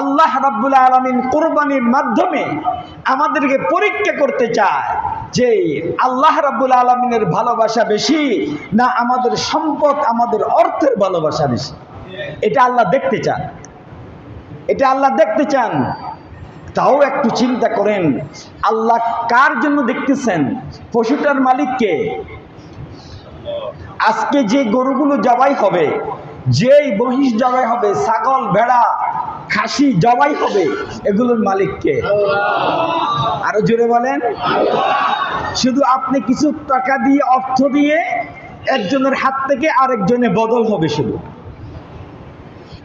আল্লাহ রাব্বুল আলমিন কোরবানির মাধ্যমে আমাদেরকে পরীক্ষা করতে চায় যে আল্লাহ রাব্বুল আলমিনের ভালোবাসা বেশি না আমাদের সম্পদ, আমাদের অর্থের ভালোবাসা বেশি? এটা আল্লাহ দেখতে চান। এটা আল্লাহ দেখতে চান। তাও একটু চিন্তা করেন, আল্লাহ কার জন্য দেখতেছেন? পশুটার মালিককে। আজকে যে গরুগুলো জবাই হবে, যেই মহিষ জবাই হবে, ছাগল, ভেড়া খাসি জবাই হবে এগুলোর মালিককে। আরও জোরে বলেন। শুধু আপনি কিছু টাকা দিয়ে অর্থ দিয়ে একজনের হাত থেকে আরেকজনে বদল হবে শুধু।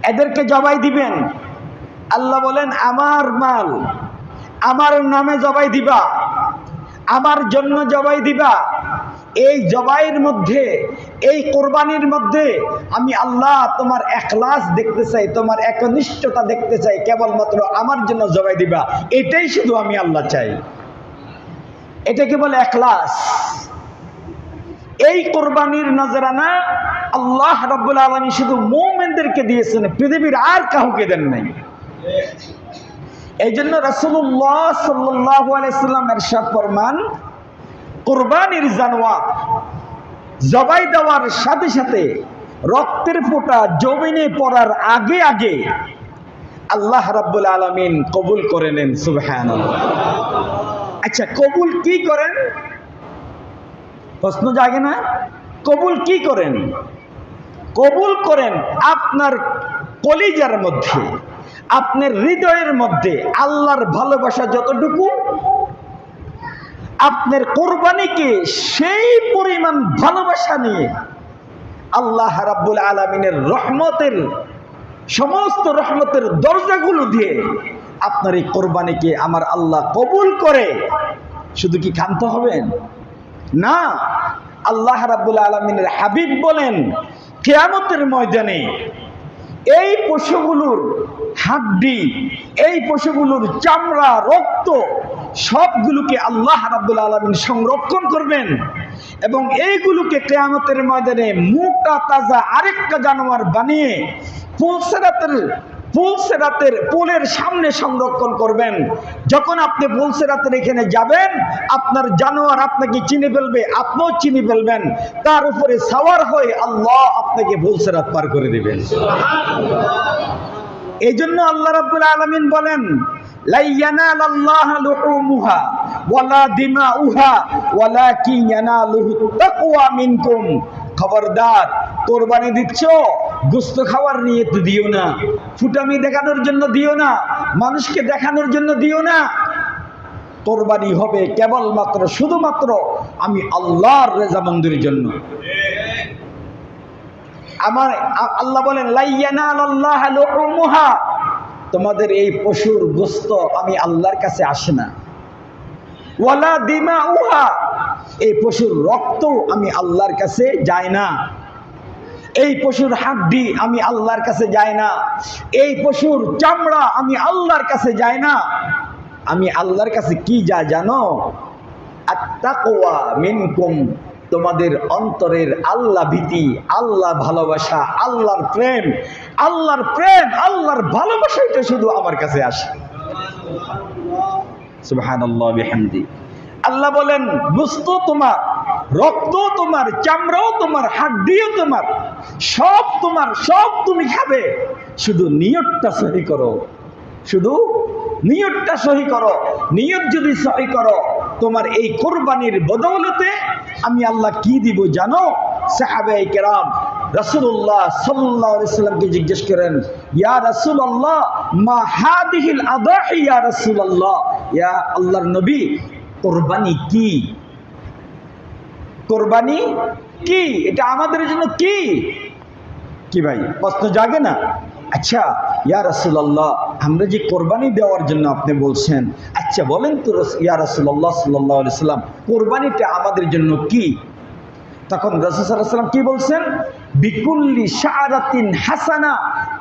এদেরকে জবাই দিবেন। আল্লাহ বলেন, আমার মাল, আমার নামে জবাই দিবা, আমার জন্য জবাই দিবা এই জবাইয়ের মধ্যে, এই কোরবানির মধ্যে আমি আল্লাহ তোমার একলাস দেখতে চাই, তোমার একনিষ্ঠতা দেখতে চাই, কেবলমাত্র আমার জন্য জবাই দিবা। এটাই শুধু আমি আল্লাহ চাই। এটাকে বলে একলাস এই কোরবানির নজরানা আল্লাহ রব্বুল আলমী শুধু মোমেনদেরকে দিয়েছেন, পৃথিবীর আর কাউকে দেন নাই। এই জন্য রসুল্লাহ সাল্লাহ আলাইসাল্লাম এরশাদ ফরমান কোরবানির জানোয়ার। জবাই দেওয়ার সাথে সাথে রক্তের ফোঁটা জমিনে পড়ার আগে আগে আল্লাহ রাব্বুল আলমিন কবুল করে নেন সুবহান আচ্ছা কবুল কি করেন? প্রশ্ন জাগে না? কবুল কি করেন? কবুল করেন আপনার কলিজার মধ্যে, আপনার হৃদয়ের মধ্যে আল্লাহর ভালোবাসা যতটুকু আপনার কোরবানিকে সেই পরিমাণ ভালোবাসা নিয়ে আল্লাহ রাব্বুল আলমিনের রহমতের, সমস্ত রহমতের দরজাগুলো দিয়ে আপনার এই কোরবানিকে আমার আল্লাহ কবুল করে। শুধু কি ক্ষান্ত হবেন? না, আল্লাহ রাব্বুল আলমিনের হাবিব বলেন, কেয়ামতের ময়দানে এই পশুগুলোর হাড্ডি, এই পশুগুলোর চামড়া, রক্ত সবগুলোকে আল্লাহ রাব্বুল আলমিন সংরক্ষণ করবেন এবং এইগুলোকে কেয়ামতের ময়দানে মোটা তাজা আরেকটা জানোয়ার বানিয়ে পুলসেরাতের পুলসেরাতের পোলের সামনে সংরক্ষণ করবেন। যখন আপনি পুলসেরাতের এখানে যাবেন আপনার জানোয়ার আপনাকে চিনে ফেলবে আপনিও চিনে ফেলবেন। তার উপরে সাওয়ার হয়ে আল্লাহ আপনাকে পুলসেরাত পার করে দেবেন। এই জন্য আল্লাহ রাব্বুল আলামিন বলেন খবরদার, কোরবানি দিচ্ছ, গুস্ত খাওয়ার নিয়ে তো দিও না, ফুটামি দেখানোর জন্য দিও না, মানুষকে দেখানোর জন্য দিও না। কোরবানি হবে কেবলমাত্র, শুধুমাত্র আমি আল্লাহর রেজামন্দির জন্য। আমার আল্লাহ বলেন লাইয়ানা আল্লাহ লুহুমুহা তোমাদের এই পশুর গোস্ত আমি আল্লাহর কাছে আসে না। ওয়ালা দিমা উহা এই পশুর রক্ত আমি আল্লাহর কাছে যায় না। এই পশুর হাড্ডি আমি আল্লাহর কাছে যায় না। এই পশুর চামড়া আমি আল্লাহর কাছে যায় না। আমি আল্লাহর কাছে কি যা জানো? আত্মাকোয়া মিনকুম, তোমাদের অন্তরের আল্লাহ ভীতি, আল্লাহ ভালোবাসা, আল্লাহর প্রেম আল্লাহর প্রেম, আল্লাহর ভালোবাসাটা শুধু আমার কাছে আসে। আল্লাহ বলেন গুস্ত তোমার রক্ত তোমার, চামড়াও তোমার, হাড্ডিও তোমার, সব তোমার, সব তুমি খাবে। শুধু নিয়তটা সহি করো। শুধু নিয়তটা সহি করো। নিয়ত যদি সহি করো, তোমার এই কোরবানির বদৌলতে আমি আল্লাহ কি দিব জানো? সাহাবে কেরাম রসুল্লাহ সাল্লাহ সাল্লামকে জিজ্ঞেস করেন, ইয়া রসুল্লাহ মা হাদিহিল আদাহি, ইয়া রসুল্লাহ ইয়া আল্লাহর নবী, কোরবানি কি? কোরবানি কি? এটা আমাদের জন্য কি? কি ভাই, প্রশ্ন জাগে না? আচ্ছা ইয়া রাসুল্লাহ আমরা যে কোরবানি দেওয়ার জন্য আপনি বলছেন আচ্ছা বলেন তো, ইয়া রাসুল্লাহ সাল্লাহ সাল্লাম কোরবানিটা আমাদের জন্য কি? তখন রসুসাল্লাম কি বলছেন? বিকুল্লি শাহরাতিন হাসানা,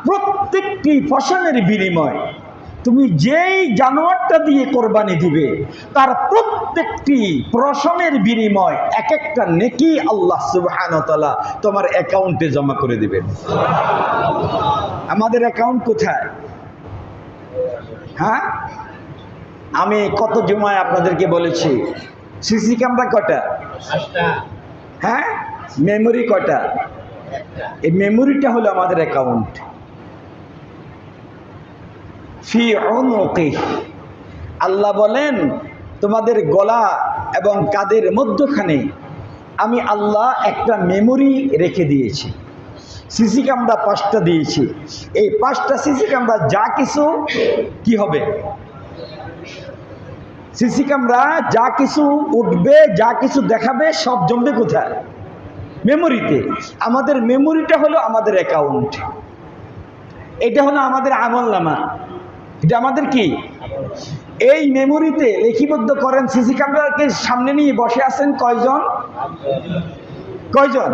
প্রত্যেকটি ফসলের বিনিময়। তুমি যেই জানোয়ারটা দিয়ে কোরবানি দিবে, তার প্রত্যেকটি প্রশনের বিনিময় এক একটা নেকি আল্লাহ সুবহানতালা তোমার অ্যাকাউন্টে জমা করে দিবেন। আমাদের অ্যাকাউন্ট কোথায়? হ্যাঁ? আমি কত জুমায় আপনাদেরকে বলেছি, সিসি ক্যামেরা কটা হ্যাঁ? মেমোরি কটা এই মেমোরিটা হলো আমাদের অ্যাকাউন্ট ফি উনুকি। আল্লাহ বলেন, তোমাদের গলা এবং কাদের মধ্যখানে আমি আল্লাহ একটা মেমোরি রেখে দিয়েছি। সিসি ক্যামেরা পাঁচটা দিয়েছি। এই পাঁচটা সিসি ক্যামেরা যা কিছু, কি হবে? সিসি ক্যামেরা, যা কিছু উঠবে, যা কিছু দেখাবে, সব জমবে কোথায়? মেমোরিতে। আমাদের মেমোরিটা হলো আমাদের অ্যাকাউন্ট এটা হলো আমাদের আমল নামা এটা আমাদের কি? এই মেমোরিতে লিখিবদ্ধ করেন সিসি ক্যামেরাকে সামনে নিয়ে বসে আছেন কয়জন? কয়জন?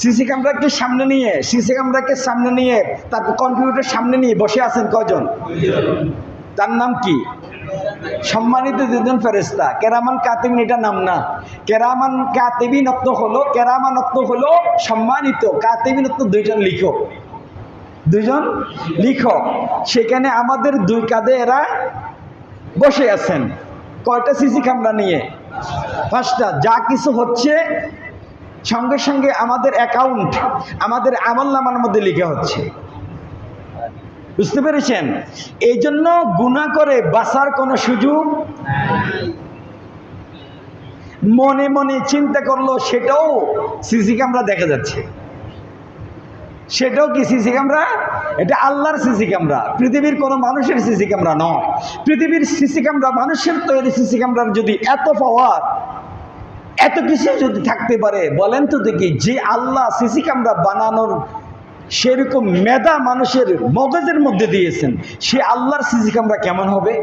সিসি ক্যামেরাকে সামনে নিয়ে, সিসি ক্যামেরাকে সামনে নিয়ে, তারপর কম্পিউটার সামনে নিয়ে বসে আছেন কয়জন? তার নাম কি? সম্মানিত দুজন ফেরেস্তা কেরামান কাতিবিন এটা নাম না। কেরামান কাতিবিনত্ব হলো, কেরামানত্ব হলো সম্মানিত, কাতিবিনত্ব দুইজন লিখক। দুইজন লিখক। সেখানে আমাদের দুই কাঁধে এরা বসে আছেন। কয়টা সিসি ক্যামেরা নিয়ে? পাঁচটা। যা কিছু হচ্ছে, সঙ্গে সঙ্গে আমাদের অ্যাকাউন্ট আমাদের আমল নামার মধ্যে লিখা হচ্ছে। বুঝতে পেরেছেন? এই জন্য গুণা করে বাঁচার কোনো সুযোগ মনে মনে চিন্তা করল, সেটাও সিসি ক্যামেরা দেখা যাচ্ছে। সেটাও কি সিসি ক্যামেরা? এটা আল্লাহর সিসি ক্যামেরা, পৃথিবীর কোনো মানুষের সিসি ক্যামেরা নয়। পৃথিবীর সিসি ক্যামেরা মানুষের তৈরি সিসি ক্যামেরার যদি এত পাওয়ার এত কিছু যদি থাকতে পারে, বলেন তো দেখি, যে আল্লাহ সিসি ক্যামেরা বানানোর সেরকম মেধা মানুষের মগজের মধ্যে দিয়েছেন, সে আল্লাহর সিসি ক্যামেরা কেমন হবে?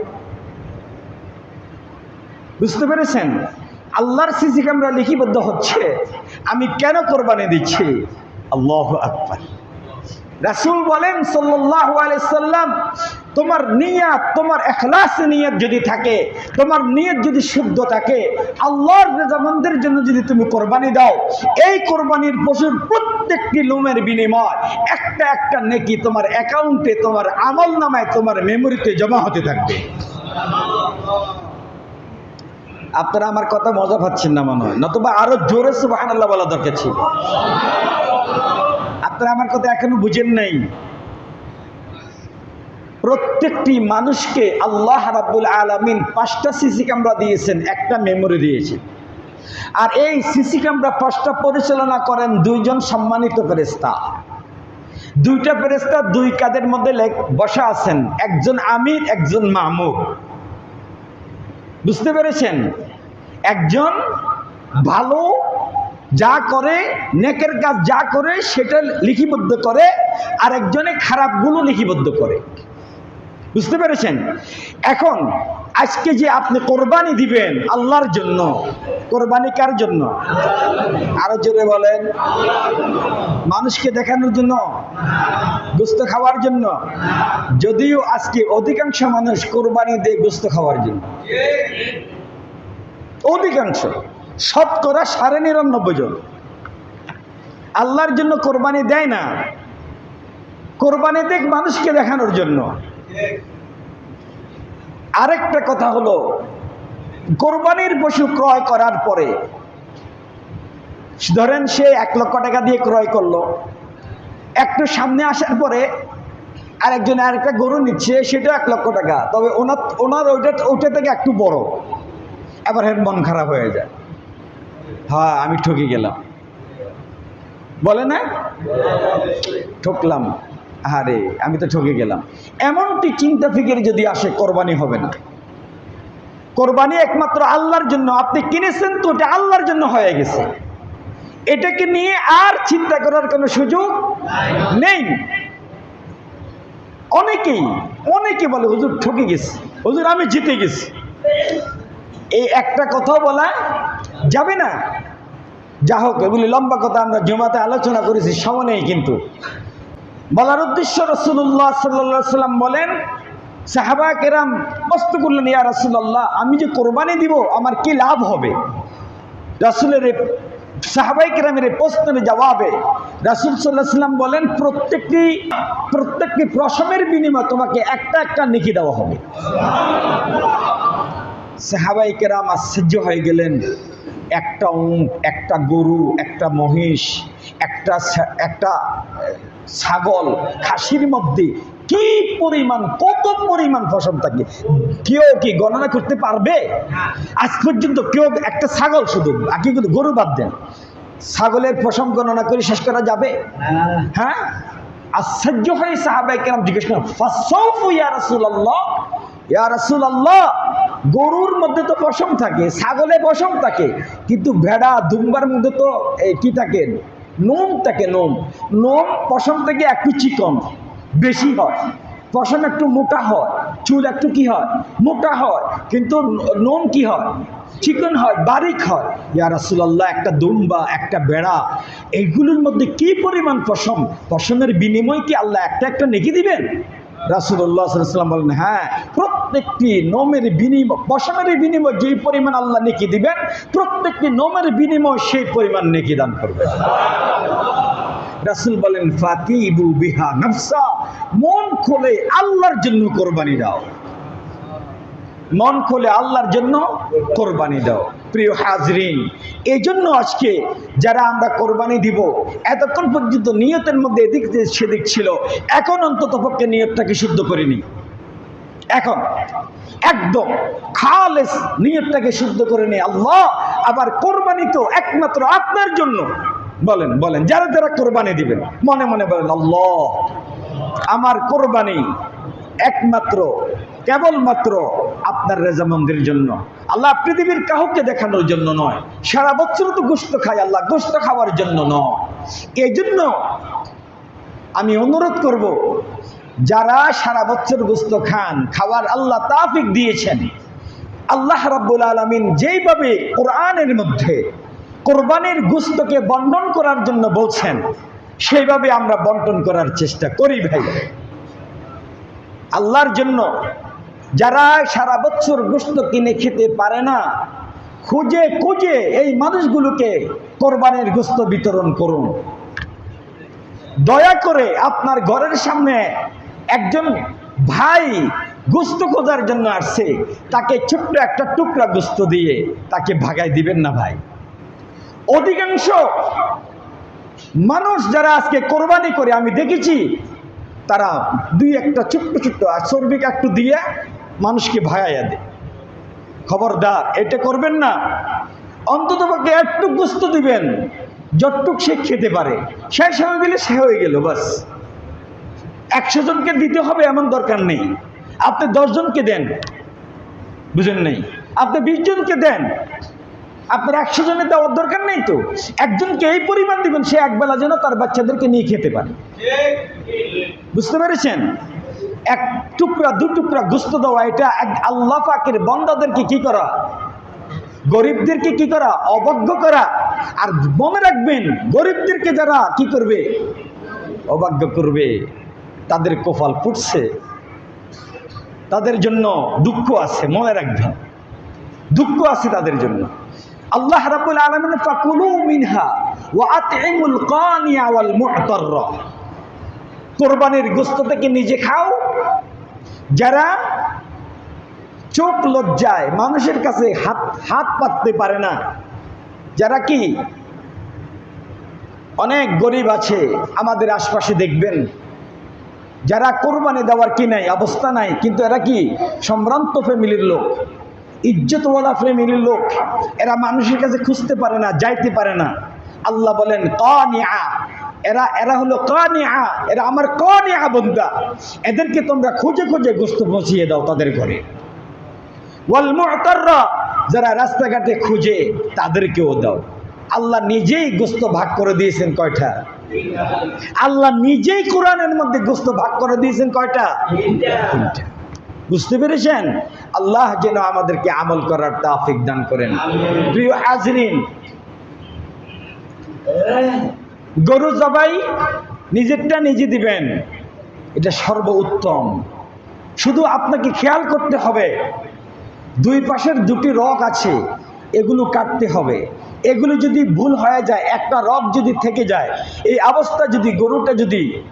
বুঝতে পেরেছেন? আল্লাহর সিসি ক্যামেরা লিখিবদ্ধ হচ্ছে, আমি কেন কোরবানি দিচ্ছি? আল্লাহ আকবর। রাসুল বলেন সাল্লাম, তোমার নিয়াত, তোমার এখলাস নিয়ত যদি থাকে, তোমার নিয়ত যদি শুদ্ধ থাকে, আল্লাহর রেজামন্দের জন্য যদি তুমি কোরবানি দাও, এই কোরবানির পশুর প্রত্যেকটি লোমের বিনিময় একটা একটা নেকি তোমার অ্যাকাউন্টে, তোমার আমল নামায়, তোমার মেমোরিতে জমা হতে থাকবে। আপনারা আমার কথা মজা পাচ্ছেন না মনে হয়। নতুবা আরও জোরে সুবহানাল্লাহ বলা দরকার ছিল। আপনারা আমার কথা এখনও বুঝেন নাই। প্রত্যেকটি মানুষকে আল্লাহ রাব্বুল আলামিন পাঁচটা সিসি ক্যামেরা দিয়েছেন, একটা মেমোরি দিয়েছে আর এই সিসি ক্যামেরা পাঁচটা পরিচালনা করেন দুইজন সম্মানিত ফেরেস্তা দুইটা ফেরেস্তা দুই কাদের মধ্যে বসা আছেন। একজন আমির, একজন মাহমুদ। বুঝতে পেরেছেন? একজন ভালো, যা করে, নেকের কাজ যা করে, সেটা লিখিবদ্ধ করে আর একজনে খারাপগুলো লিখিবদ্ধ করে। বুঝতে পেরেছেন? এখন আজকে যে আপনি কোরবানি দিবেন, আল্লাহর জন্য। কোরবানি কার জন্য? আরও জোরে বলেন। মানুষকে দেখানোর জন্য, গোস্ত খাওয়ার জন্য। যদিও আজকে অধিকাংশ মানুষ কোরবানি দেয় গোস্ত খাওয়ার জন্য। অধিকাংশ। শতকরা সাড়ে নিরানব্বই জন। আল্লাহর জন্য কোরবানি দেয় না। কোরবানি দেখ মানুষকে দেখানোর জন্য। আরেকটা কথা হলো, কোরবানির পশু ক্রয় করার পরে, ধরেন সে এক লক্ষ টাকা দিয়ে ক্রয় করল, একটু সামনে আসার পরে আরেকজন আরেকটা গরু নিচ্ছে, সেটা এক লক্ষ টাকা। তবে ওনার ওনার ওইটা ওইটা থেকে একটু বড়। এবার হের মন খারাপ হয়ে যায়। হ্যাঁ আমি ঠকে গেলাম। বলে না? ঠকলাম। আরে আমি তো ঠকে গেলাম। এমনটি চিন্তা ফিকির যদি আসে, কোরবানি হবে না। কোরবানি একমাত্র আল্লাহর জন্য। আপনি কিনেছেন তো, ওটা আল্লাহর জন্য হয়ে গেছে। এটাকে নিয়ে আর চিন্তা করার কোনো সুযোগ নেই। অনেকেই, অনেকে বলে, হুজুর, ঠকে গেছি। হুজুর, আমি জিতে গেছি। এই একটা কথা বলা যাবে না। যা হোক এগুলি লম্বা কথা, আমরা জমাতে আলোচনা করেছি, সময় নেই কিন্তু। বলার উদ্দেশ্য রসুল্লাহ সাল্লা সাল্লাম বলেন, সাহাবা কেরাম প্রশ্ন করলেন, ইয়া রসুল্লাহ আমি যে কোরবানি দিব, আমার কি লাভ হবে? রাসুলের সাহাবাই কেরামের এই প্রশ্নের জবাবে রাসুল সাল্লাহ সাল্লাম বলেন, প্রত্যেকটি প্রত্যেকটি প্রসবের বিনিময়ে তোমাকে একটা একটা নেকি দেওয়া হবে। সাহাবাই কেরাম আশ্চর্য হয়ে গেলেন। একটা উঁট একটা গরু, একটা মহিষ, একটা একটা ছাগল, খাসির মধ্যে কি পরিমাণ, কত পরিমাণ ফসল থাকে? কেউ কি গণনা করতে পারবে? আজ পর্যন্ত কেউ একটা ছাগল শুধু বাকি কিন্তু গরু বাদ দেন। ছাগলের পশম গণনা করে শেষ করা যাবে? হ্যাঁ? আশ্চর্য হয়ে সাহাবাই কেরাম জিজ্ঞেস করেন, ফাসৌফু ইয়া রাসূলুল্লাহ। গরুর মধ্যে তো পশম থাকে, ছাগলে পশম থাকে, কিন্তু ভেড়া দুম্বার মধ্যে তো কি থাকে? নোম থাকে, নোম। নোম পশম থেকে একটু চিকন বেশি হয়। পশম একটু মোটা হয়, চুল একটু কি হয়? মোটা হয়, কিন্তু নোম কি হয়? চিকন হয়, বারিক হয়। ইয়া একটা দুম্বা একটা বেড়া এইগুলোর মধ্যে কি পরিমাণ পশম? পশমের বিনিময় কি আল্লাহ একটা একটা নেকি দিবেন? রাসুল্লাহ বলেন হ্যাঁ প্রত্যেকটি নোমের বিনিময় পশমের বিনিময় যেই পরিমাণ আল্লাহ নেকি দিবেন, প্রত্যেকটি নোমের বিনিময় সেই পরিমাণ নেকি দান করবেন। রাসুল বলেন ফাতিবু বিহা নফসা মন খোলে আল্লাহর জন্য কোরবানি দাও। মন খোলে আল্লাহর জন্য কোরবানি দাও। প্রিয় হাজরিন এই জন্য আজকে যারা আমরা কোরবানি দিব, এতক্ষণ পর্যন্ত নিয়তের মধ্যে এদিক সেদিক ছিল, এখন অন্তত পক্ষে নিয়তটাকে শুদ্ধ করিনি। এখন একদম খালেস নিয়তটাকে শুদ্ধ করে নি আল্লাহ আবার কোরবানি তো একমাত্র আপনার জন্য। বলেন বলেন, যারা যারা কোরবানি দিবেন, মনে মনে বলেন, আল্লাহ, আমার কোরবানি একমাত্র, কেবলমাত্র আপনার রেজামন্দির জন্য। আল্লাহ পৃথিবীর কাউকে দেখানোর জন্য নয়। সারা বছর তো গোস্ত খাই আল্লাহ গোস্ত খাওয়ার জন্য নয়। এই জন্য আমি অনুরোধ করব যারা সারা বছর গোস্ত খান, খাওয়ার আল্লাহ তাফিক দিয়েছেন। আল্লাহ রাব্বুল আলমিন যেইভাবে কোরআনের মধ্যে কোরবানির গুস্তকে বন্টন করার জন্য বলছেন, সেইভাবে আমরা বন্টন করার চেষ্টা করি ভাই। আল্লাহর জন্য যারা সারা বছর গুস্ত কিনে খেতে পারে না, খুঁজে খুঁজে এই মানুষগুলোকে কোরবানির গুস্ত বিতরণ করুন। দয়া করে আপনার ঘরের সামনে একজন ভাই গুস্ত খোঁজার জন্য আসছে, তাকে ছোট্ট একটা টুকরা গুস্ত দিয়ে তাকে ভাগাই দিবেন না ভাই। অধিকাংশ মানুষ যারা আজকে কোরবানি করে, আমি দেখেছি, তারা দুই একটা ছোট্ট ছোট্ট আর চর্বিকে একটু দিয়ে মানুষকে ভাগাইয়া দেয়। খবরদার, এটা করবেন না। অন্তত পক্ষে একটু গুস্ত দিবেন, যতটুক সে খেতে পারে। শেষ হয়ে গেলে সে হয়ে গেল, বাস। একশো জনকে দিতে হবে এমন দরকার নেই। আপনি দশজনকে দেন। বুঝেন নেই? আপনি বিশ জনকে দেন। আপনার একশো জনের দেওয়ার দরকার নেই তো? একজনকে এই পরিমাণ দিবেন, সে একবেলা যেন তার বাচ্চাদেরকে নিয়ে খেতে পারে। বুঝতে পেরেছেন? এক টুকরা, দু টুকরা গুস্ত দেওয়া, এটা এক আল্লাহ পাকের বন্দাদেরকে কি করা? গরিবদেরকে কি করা? অবজ্ঞ করা। আর মনে রাখবেন, গরিবদেরকে যারা কি করবে? অবজ্ঞ করবে। তাদের কপাল ফুটছে, তাদের জন্য দুঃখ আছে, মনে রাখবেন। দুঃখ আছে তাদের জন্য। আল্লাহ রাব্বুল আলামিন ফাকুলু মিনহা ওয়া আতইমুল কানিয়া ওয়াল মু'তাররা। কোরবানির গোস্ত থেকে নিজে খাও। যারা চোখ লজ্জায় মানুষের কাছে হাত হাত পাততে পারে না, যারা কি অনেক গরিব আছে, আমাদের আশপাশে দেখবেন যারা কোরবানি দেওয়ার কি নাই, অবস্থা নাই, কিন্তু এরা কি? সম্ভ্রান্ত ফ্যামিলির লোক, ইজ্জতওয়ালা ফ্যামিলির লোক। এরা মানুষের কাছে খুঁজতে পারে না, যাইতে পারে না। আল্লাহ বলেন কানিয়া এরা এরা হলো কানিয়া এরা আমার কানিয়া বন্দা। এদেরকে তোমরা খুঁজে খুঁজে গোস্ত পৌঁছিয়ে দাও তাদের ঘরে। যারা রাস্তাঘাটে খুঁজে, তাদেরকেও দাও। আল্লাহ নিজেই গোস্ত ভাগ করে দিয়েছেন কয়টা? আল্লাহ নিজেই কোরআনের মধ্যে গোস্ত ভাগ করে দিয়েছেন কয়টা? বুঝতে পেরেছেন? আল্লাহ যেন আমাদেরকে আমল করার তাফিক দান করেন। প্রিয় হাজরিন গরু জবাই নিজেরটা নিজে দিবেন। এটা সর্ব উত্তম শুধু আপনাকে খেয়াল করতে হবে, দুই পাশের দুটি রক আছে, এগুলো কাটতে হবে। এগুলো যদি ভুল হয়ে যায়, একটা রগ যদি থেকে যায়, এই অবস্থা যদি, গরুটা যদি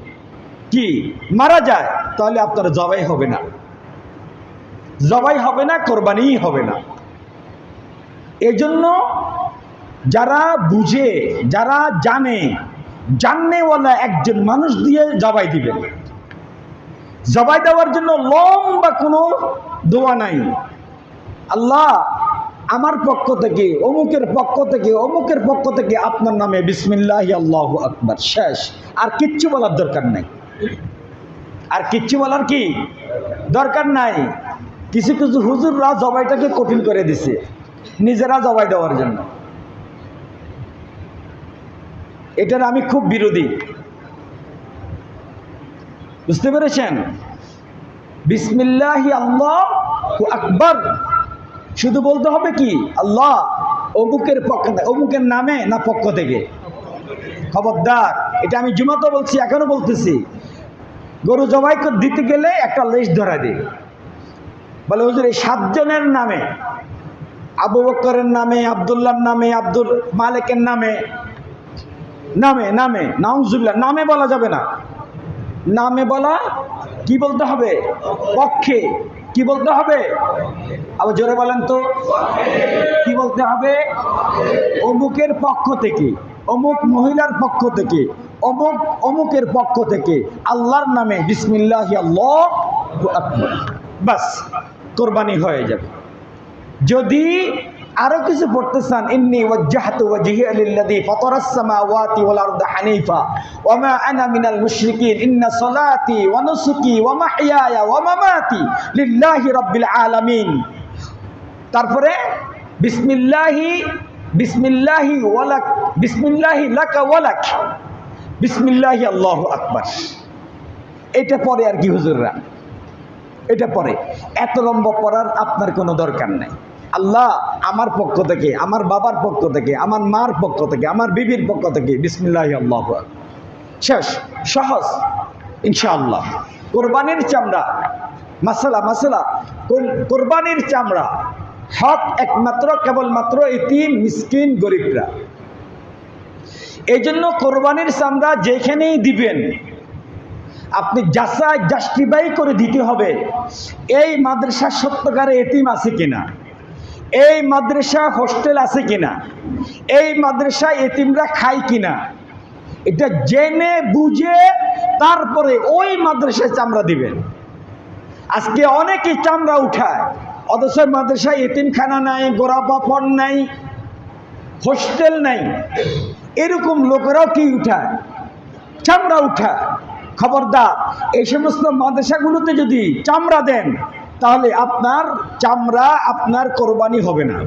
কি মারা যায়, তাহলে আপনার জবাই হবে না। জবাই হবে না, কোরবানিই হবে না। এজন্য যারা বুঝে, যারা জানে, জাননেওয়ালা একজন মানুষ দিয়ে জবাই দিবেন। জবাই দেওয়ার জন্য লম্বা কোনো দোয়া নাই। আল্লাহ আমার পক্ষ থেকে, অমুকের পক্ষ থেকে, অমুকের পক্ষ থেকে আপনার নামে বিসমিল্লাহ আল্লাহ আকবার, শেষ। আর কিচ্ছু বলার দরকার নাই। আর কিচ্ছু বলার কি? দরকার নাই। কিছু কিছু হুজুররা জবাইটাকে কঠিন করে দিছে, নিজেরা জবাই দেওয়ার জন্য। এটার আমি খুব বিরোধী। বুঝতে পেরেছেন? বিসমিল্লাহি আল্লাহ আকবর। শুধু বলতে হবে কি? আল্লাহ অমুকের পক্ষ অমুকের নামে না পক্ষ থেকে। খবরদার, এটা আমি জুমাতো বলছি, এখনও বলতেছি। গরু জবাই দিতে গেলে একটা লেশ ধরা দিই বলে, হুজুর, এই সাতজনের নামে, আবু বকরের নামে, আবদুল্লার নামে, আব্দুল মালিকের নামে নামে নামে নাউজুল্লাহ নামে বলা যাবে না। নামে বলা কি বলতে হবে? পক্ষে। কি বলতে হবে? আবার জোরে বলেন তো। কি বলতে হবে? অমুকের পক্ষ থেকে, অমুক মহিলার পক্ষ থেকে, অমুক, অমুকের পক্ষ থেকে আল্লাহর নামে বিসমিল্লাহ বাস, কোরবানি হয়ে যাবে। যদি আরও কিছু পড়তে তারপরে ওয়ালাক, বিসমিল্লাহি লাকা ওয়ালাক, বিসমিল্লাহি আল্লাহু আকবার। এটা পরে আর কি হুজুররা? এটা পরে। এত লম্বা পড়ার আপনার কোনো দরকার নাই। আল্লাহ আমার পক্ষ থেকে, আমার বাবার পক্ষ থেকে, আমার মার পক্ষ থেকে, আমার বিবির পক্ষ থেকে বিসমিল্লাহ আল্লাহ শেষ, সহজ, ইনশাআল্লাহ। কোরবানির চামড়া, মাসালা মাসালা, কোর- কোরবানির চামড়া হক একমাত্র, কেবলমাত্র এতিম মিসকিন গরিবরা। এই জন্য কোরবানির চামড়া যেখানেই দিবেন, আপনি যাচাই জাস্টিফাই করে দিতে হবে, এই মাদ্রাসা সত্যকারে এতিম আছে কিনা? এই মাদ্রাসা হোস্টেল আছে কিনা? এই মাদ্রাসা এতিমরা খায় কিনা? এটা জেনে বুঝে তারপরে ওই মাদ্রাসায় চামড়া দিবেন। আজকে অনেকে চামড়া উঠায়, অথচ মাদ্রাসায় এতিমখানা নাই গোড়া পাপড় নাই, হোস্টেল নাই। এরকম লোকেরাও কি উঠায়? চামড়া উঠায়। খবরদার, এই সমস্ত মাদ্রাসাগুলোতে যদি চামড়া দেন তাহলে আপনার চামড়া, আপনার কোরবানি হবে না।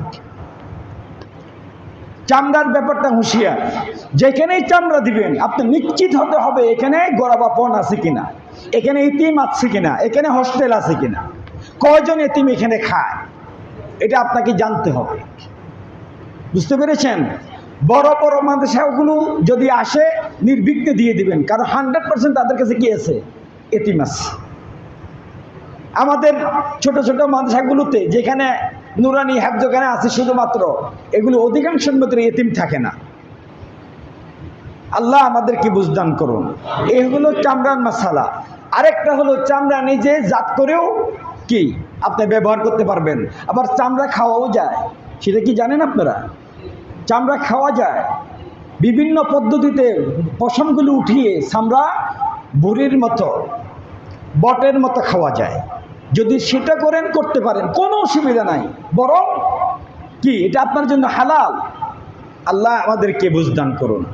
চামড়ার ব্যাপারটা হুঁশিয়ার। যেখানেই চামড়া দিবেন, আপনি নিশ্চিত হতে হবে এখানে গোড়াবাপন আছে কিনা, এখানে ইতিম আছে কিনা, এখানে হোস্টেল আছে কিনা। কয়জন এতিম এখানে খায়, এটা আপনাকে জানতে হবে। বুঝতে পেরেছেন? বড় বড় মাদ্রাসাগুলো যদি আসে, নির্বিঘ্নে দিয়ে দিবেন, কারণ হান্ড্রেড পার্সেন্ট তাদের কাছে কি আছে? এতিম আছে। আমাদের ছোট ছোট মাদ্রাসাগুলোতে যেখানে নুরানি হ্যাবদোখানে আছে শুধুমাত্র, এগুলো অধিকাংশের মধ্যে এতিম থাকে না। আল্লাহ আমাদেরকে বুঝদান করুন। এগুলো চামড়ার মশালা আরেকটা হলো চামড়া নিজে জাত করেও কি আপনি ব্যবহার করতে পারবেন। আবার চামড়া খাওয়াও যায়। সেটা কি জানেন আপনারা? চামড়া খাওয়া যায়। বিভিন্ন পদ্ধতিতে পশমগুলো উঠিয়ে চামড়া বুড়ির মতো, বটের মতো খাওয়া যায়। যদি সেটা করেন, করতে পারেন, কোনো অসুবিধা নাই। বরং কি? এটা আপনার জন্য হালাল। আল্লাহ আমাদেরকে বুঝদান করুন।